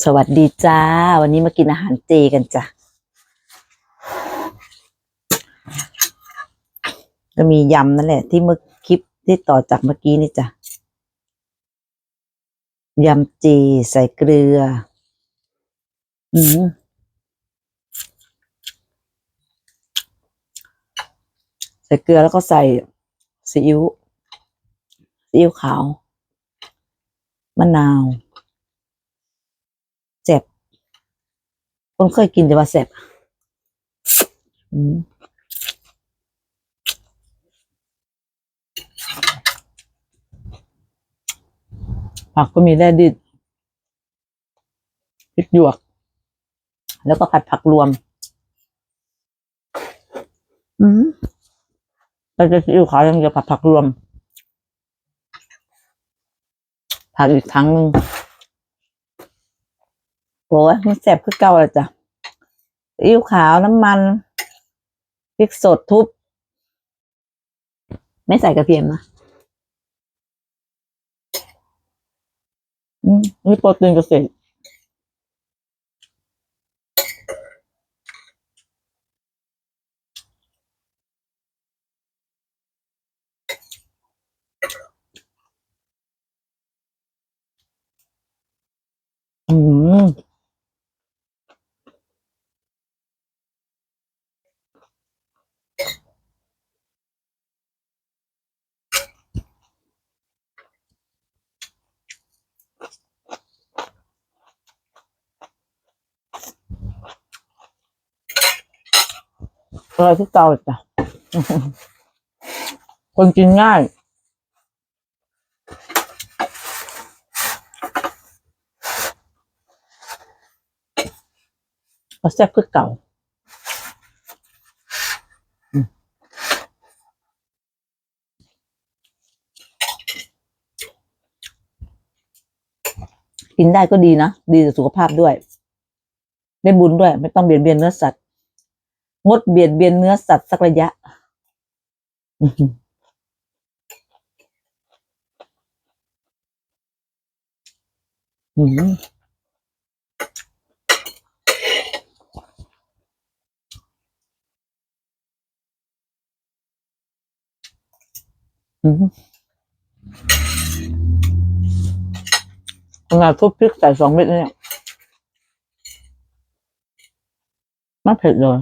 สวัสดีจ้า วันนี้มากินอาหารเจกันจ้ะก็มียำนั่นแหละ ที่เมื่อคลิปที่ต่อจากเมื่อกี้นี่จ้ะยำเจใส่เกลือ อืมใส่เกลือแล้วก็ใส่ซีอิ๊วซีอิ๊วขาวมะนาวแซ่บ คนเคยกินแต่ว่าแซ่บอืมผักก็มีแร่ดิบพริกหยวก แล้วก็ผัดผักรวม อืมเราจะซีอิ๊วขาวยังจะผัดผักรวม ผักอีกครั้งหนึ่ง โอ้ยมันแสบคือเก่าเลยจ้ะอิ่วขาวน้ำมันพริกสดทุบ ไม่ใส่กระเทียมนะอืมนี่โปรตีนเกษตรอืม อร่อยที่เก่าเลยจ้ะคนกินง่าย ก็แซ่บคือเก่าอินได้ก็ดีนะ ดีต่อสุขภาพด้วย ได้บุญด้วย ไม่ต้องเบียดเบียนเนื้อสัตว์ งดเบียดเบียนเนื้อสัตว์สักระยะอือหืออืมอืมขนาดทุบพริกใส่สองเม็ดเนี่ยไม่เผ็ดเลย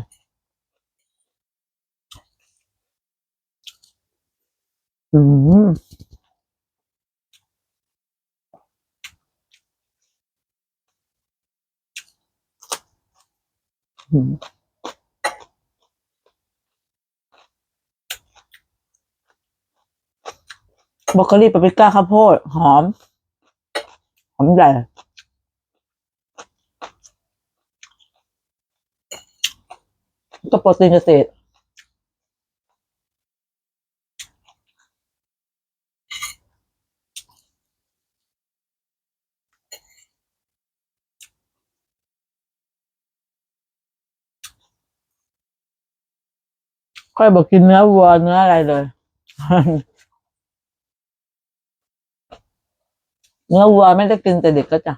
อืมอืมบรอกโคลีปาปริก้าข้าวโพด หอม หอมใหญ่ก็โปรตีนเกษตร ค่อยบอกกินเนื้อวัวเนื้ออะไรเลย เนื้อวัวไม่ได้กินแต่เด็กก็จ้ะ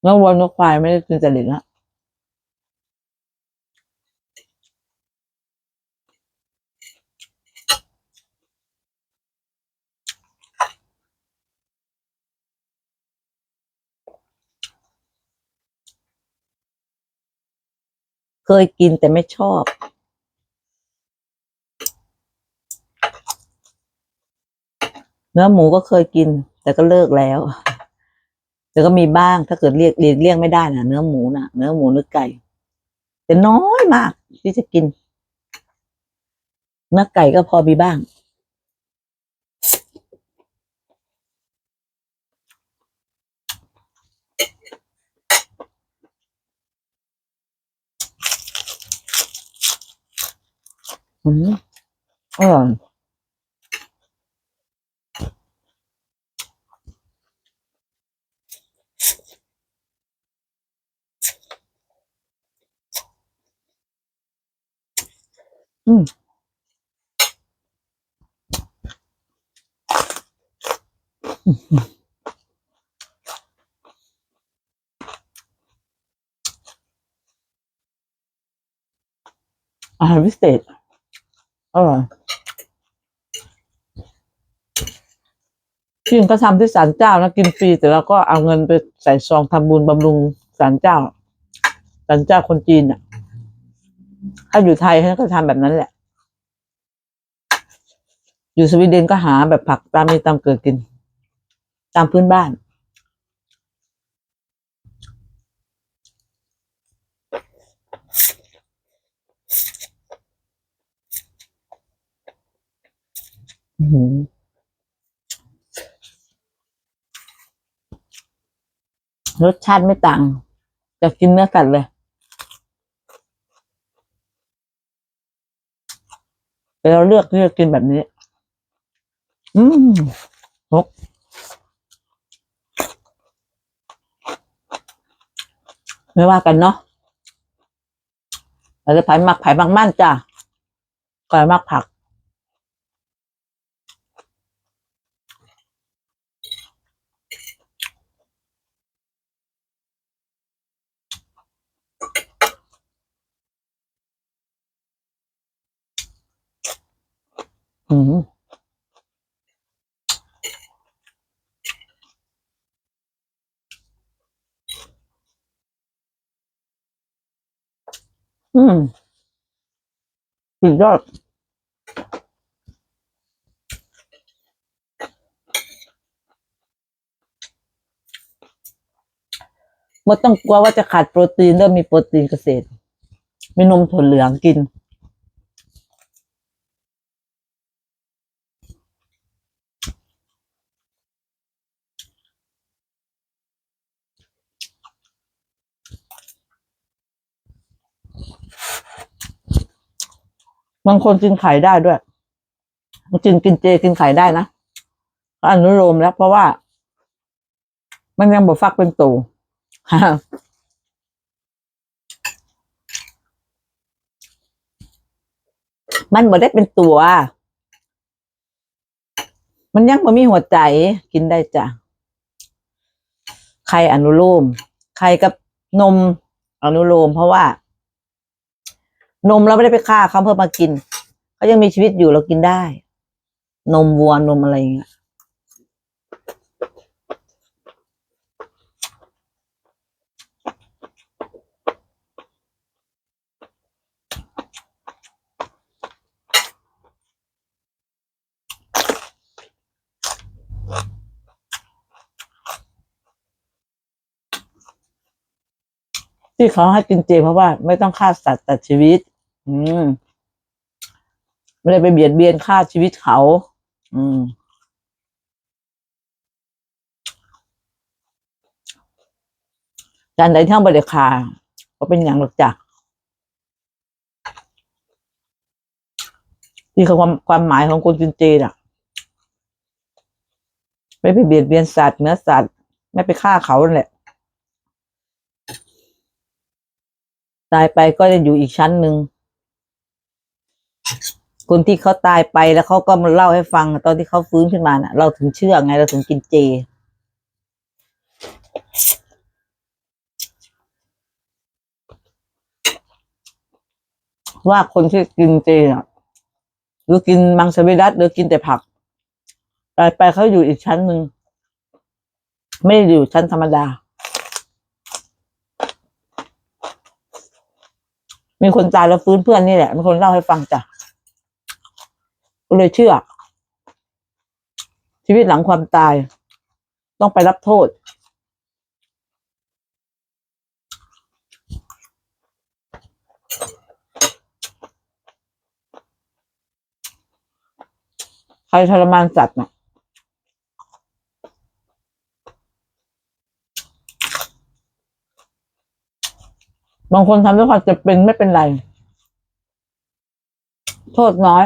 เนื้อวัวเนื้อควายไม่ได้กินแต่เด็กละเคยกินแต่ไม่ชอบ เนื้อหมูก็เคยกิน แต่ก็เลิกแล้ว แต่ก็มีบ้างถ้าเกิดเรียกเรียกเลี่ยงไม่ได้นะเนื้อหมูนะเนื้อหมูเนื้อไก่ แต่น้อยมากที่จะกิน เนื้อไก่ก็พอมีบ้างอืมอร่อย อืมอาหารพิเศษอร่อยที่ก็ทำที่ศาลเจ้านะกินฟรีแต่เราก็เอาเงินไปใส่ซองทำบุญบำรุงศาลเจ้าศาลเจ้าคนจีนอะ ถ้าอยู่ไทยเขาก็ทำแบบนั้นแหละ อยู่สวีเดนก็หาแบบผักตามมีตามเกิดกิน ตามพื้นบ้าน อื้อหือรสชาติไม่ต่างจากกินเนื้อสัตว์เลย แต่เราเลือกเลือกกินแบบนี้ อืมนกไม่ว่ากันเนาะเราจะผายมักผายบางมั่นจ้ะก่อยมักผัก อืมอืมสุดยอดไม่ต้องกลัวว่าจะขาดโปรตีนเริ่มมีโปรตีนเกษตร มีนมถั่วเหลืองกิน บางคนกินไข่ได้ด้วยบางคนกินเจกินไข่ได้นะก็อนุโลมแล้วเพราะว่า มันยังบดฟักเป็นตูมันบ่ได้เป็นตัว มันยังบ่มีหัวใจกินได้จ้ะไข่อนุโลมไข่กับนมอนุโลมเพราะว่า นมเราไม่ได้ไปฆ่าเขาเพื่อมากินเขายังมีชีวิตอยู่เรากินได้ นมวัวนมอะไรอย่างเงี้ยที่เขาให้กินเจเพราะว่าไม่ต้องฆ่าสัตว์ตัดชีวิต อืมไม่ได้ไปเบียดเบียนฆ่าชีวิตเขา อืมจานใดที่าบริคาก็เป็นอย่างหรอกจ้ะที่เขาความความหมายของคนกินเจน่ะ ไม่ไปเบียดเบียนสัตว์เนื้อสัตว์ ไม่ไปฆ่าเขานั่นแหละ ตายไปก็จะอยู่อีกชั้นหนึ่ง คนที่เขาตายไปแล้วเขาก็มาเล่าให้ฟัง ตอนที่เขาฟื้นขึ้นมาน่ะ เราถึงเชื่อไงเราถึงกินเจ ว่าคนที่กินเจอะหรือกินมังสวิรัตหรือกินแต่ผักตายไปเขาอยู่อีกชั้นหนึ่งไม่ได้อยู่ชั้นธรรมดา มีคนตายแล้วฟื้นเพื่อนนี่แหละมีคนเล่าให้ฟังจ้ะ ก็เลยเชื่อ ชีวิตหลังความตาย ต้องไปรับโทษ ใครทรมานสัตว์น่ะบางคนทำด้วยความจะเป็นไม่เป็นไร โทษน้อย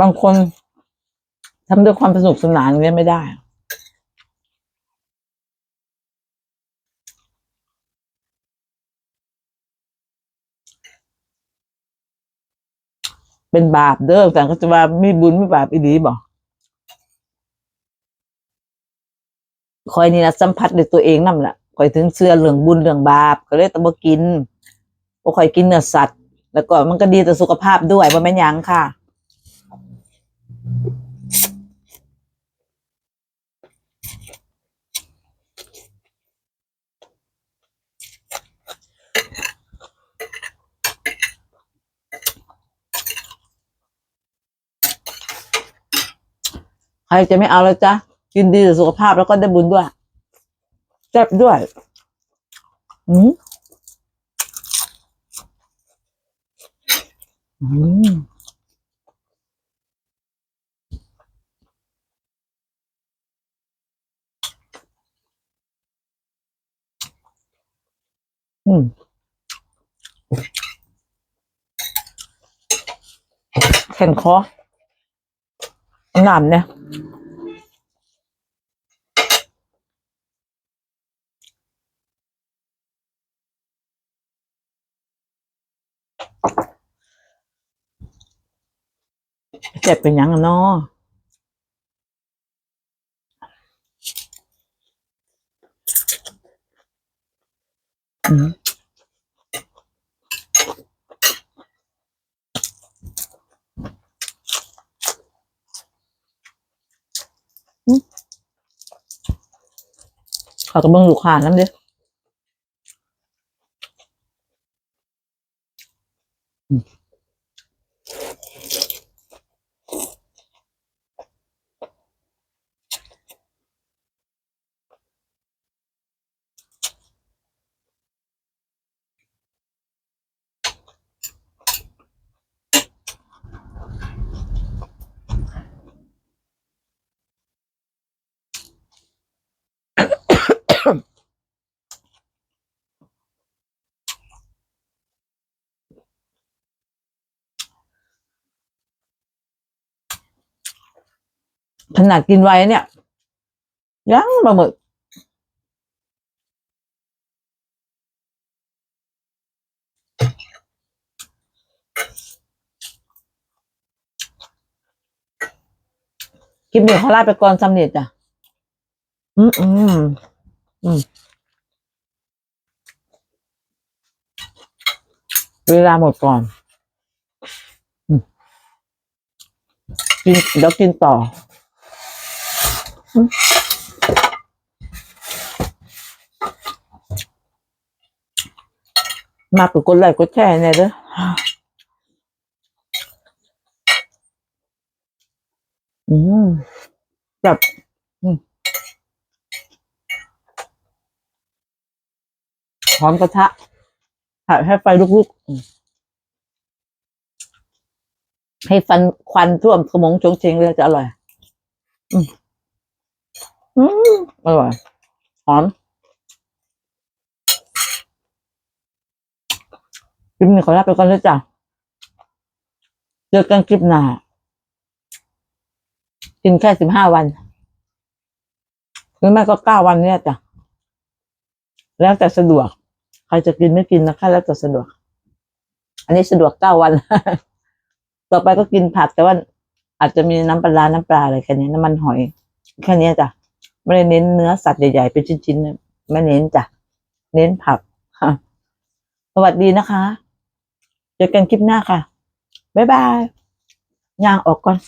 บางคนทำด้วยความสนุกสนานเงี้ยไม่ได้ เป็นบาปเด้อแต่ก็จะว่ามีบุญไม่บาปอีดีบอกคอยนี่นะสัมผัสด้วยตัวเองนั่นแหละคอยถึงเสื้อเรื่องบุญเรื่องบาป ก็เลยต้องบ่กินบ่คอยกินเนื้อสัตว์ แล้วก็มันก็ดีต่อสุขภาพด้วยบ่แม่นยังค่ะ ใครจะไม่เอาแล้วจ๊ะ กินดีต่อสุขภาพแล้วก็ได้บุญด้วยแซ่บด้วยอืมอืม อืมแข็งคอหนามเนี่ยเจ็บเป็นยังอะเนาะอืมอืม เขาต้องเบิ่งลูกค้านั่นเด้อ ขนาดกินไว้เนี่ย ยังปลาหมึกคลิปนี้เขาลาไปก่อนสำเร็จจ้ะอืมอืมอืมเวลาหมดก่อนกินเดี๋ยวกินต่อ มากกว่ากดไลค์กดแชร์เนี่ยเด้ออืมแบบหอมกระทะผัดให้ไฟลุกๆ ให้ฟันควันท่วมขมงชงเชงเลยจะอร่อย อืม อืมอร่อยหอมคลิปนี้ขอลาไปก่อนเลยจ้ะเจอกันคลิปหน้ากินแค่สิบห้าวันหรือไม่ก็เก้าวันเนี่ยจ้ะแล้วแต่สะดวก ใครจะกินไม่กินนะคะแล้วแต่สะดวก อันนี้สะดวกเก้าวัน ต่อไปก็กินผักแต่ว่าอาจจะมีน้ำปลาร้าน้ำปลาอะไรแค่นี้น้ำมันหอย แค่นี้จ้ะ ไม่ได้เน้นเนื้อสัตว์ใหญ่ๆเป็นชิ้นๆนะไม่เน้นจ้ะเน้นผักค่ะ สวัสดีนะคะ เจอกันคลิปหน้าค่ะ บ๊ายบาย ย่างออกก่อน